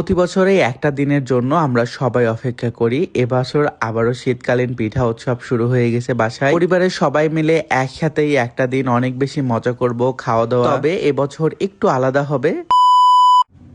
প্রতি বছরে একটা দিনের জন্য আমরা সবাই অপেক্ষা করি। এবছর আবারও শীতকালীন পিঠা উৎসব শুরু হয়ে গেছে বাসায়। পরিবারের সবাই মিলে একসাথেই একটা দিন অনেক বেশি মজা করব, খাওয়া দাওয়া। তবে এবছর একটু আলাদা হবে।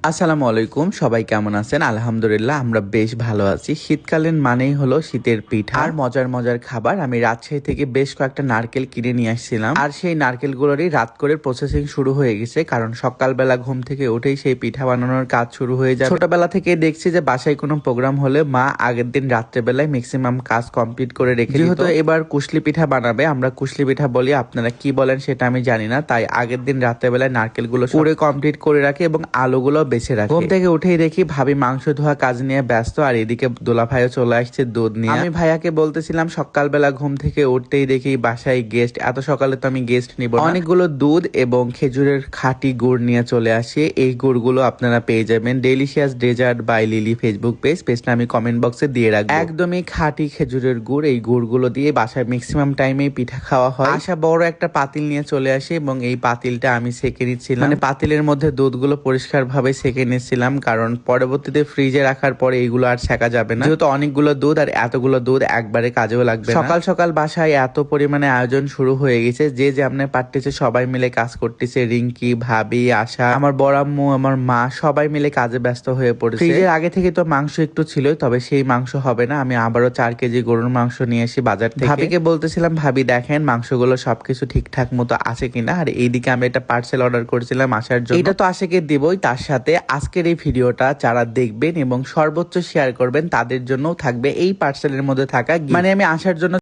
আসসালামু আলাইকুম সবাই কেমন আছেন? আলহামদুলিল্লাহ আমরা বেশ ভালো আছি। শীতকালীন মানেই হলো শীতের পিঠা। আর মজার মজার খাবার আমি রাজশাহী থেকে বেশ কয়েকটা নারকেল কিনে নিয়ে আসছিলাম। আর সেই নারকেলগুলোরই রাত করে প্রসেসিং শুরু হয়ে গেছে কারণ সকালবেলা ঘুম থেকে উঠেই সেই পিঠা বানানোর কাজ শুরু হয়ে যায় ছোটবেলা থেকে দেখছি যে বাসায় কোনো প্রোগ্রাম হলে মা আগের দিন রাত্রেবেলায় ম্যাক্সিমাম কাজ কমপ্লিট করে রেখে যেহেতু এবার কুশলি পিঠা বানাবে আমরা কুশলি পিঠা বলি আপনারা কি বলেন সেটা আমি জানি না তাই আগের দিন রাত্রেবেলায় নারকেলগুলো পুরো কমপ্লিট করে রাখে এবং আলুগুলো বেছে রাখে। ঘুম থেকে উঠেই দেখি ভাবি মাংস ধোয়া কাজ নিয়ে ব্যস্ত আর এদিকে দোলা ভাইও চলে আসছে দুধ নিয়ে। আমি ভাইয়াকে বলতেছিলাম সকালবেলা ঘুম থেকে উঠতেই দেখি বাসায় গেস্ট এত সকালে তো আমি গেস্ট নিব অনেকগুলো দুধ এবং খেজুরের খাঁটি গুড় নিয়ে চলে আসি। এই গুড়গুলো আপনারা পেয়ে যাবেন delicious dessert by Lily Facebook page পেজটা আমি কমেন্ট বক্সে দিয়ে রাখব। একদমই খাঁটি খেজুরের গুড় এই গুড়গুলো দিয়ে বাসায় ম্যাক্সিমাম টাইমে পিঠা খাওয়া হয়। আশা বড় একটা পাতিল নিয়ে চলে আসি এবং এই পাতিলটা আমি সেকে নিচ্ছিলাম। মানে পাতিলের মধ্যে দুধগুলো পরিষ্কার ভাবে সেকে নিয়েছিলাম কারণ পরবর্তীতে ফ্রিজে রাখার পরে এইগুলো আর ছেঁকা যাবে না। যেহেতু অনেকগুলো দুধ আর এতগুলো দুধ একবারে কাজেও লাগবে সকাল সকাল বাসায় এত পরিমাণে আয়োজন শুরু হয়ে গেছে যে যে আপনার পারতেছে সবাই মিলে কাজ করতেছে রিঙ্কি ভাবি আশা আমার বড় আম্মু আমার মা সবাই মিলে কাজে ব্যস্ত হয়ে পড়েছে। ফ্রিজের আগে থেকে তো মাংস একটু ছিল তবে সেই মাংস হবে না। আমি আবারও চার কেজি গরুর মাংস নিয়ে এসে বাজার থেকে। ভাবিকে বলতেছিলাম ভাবি দেখেন মাংসগুলো সবকিছু ঠিকঠাক মতো আছে কিনা। আর এইদিকে আমি একটা পার্সেল অর্ডার করেছিলাম আসার জন্য। এটা তো আশেকে দিবই তার সাথে আজকের এই ভিডিওটা যারা দেখবেন এবং সর্বোচ্চ শেয়ার করবেন, তাদের জন্যও থাকবে এই পার্সেলের মধ্যে থাকা মানে আমি আসার জন্য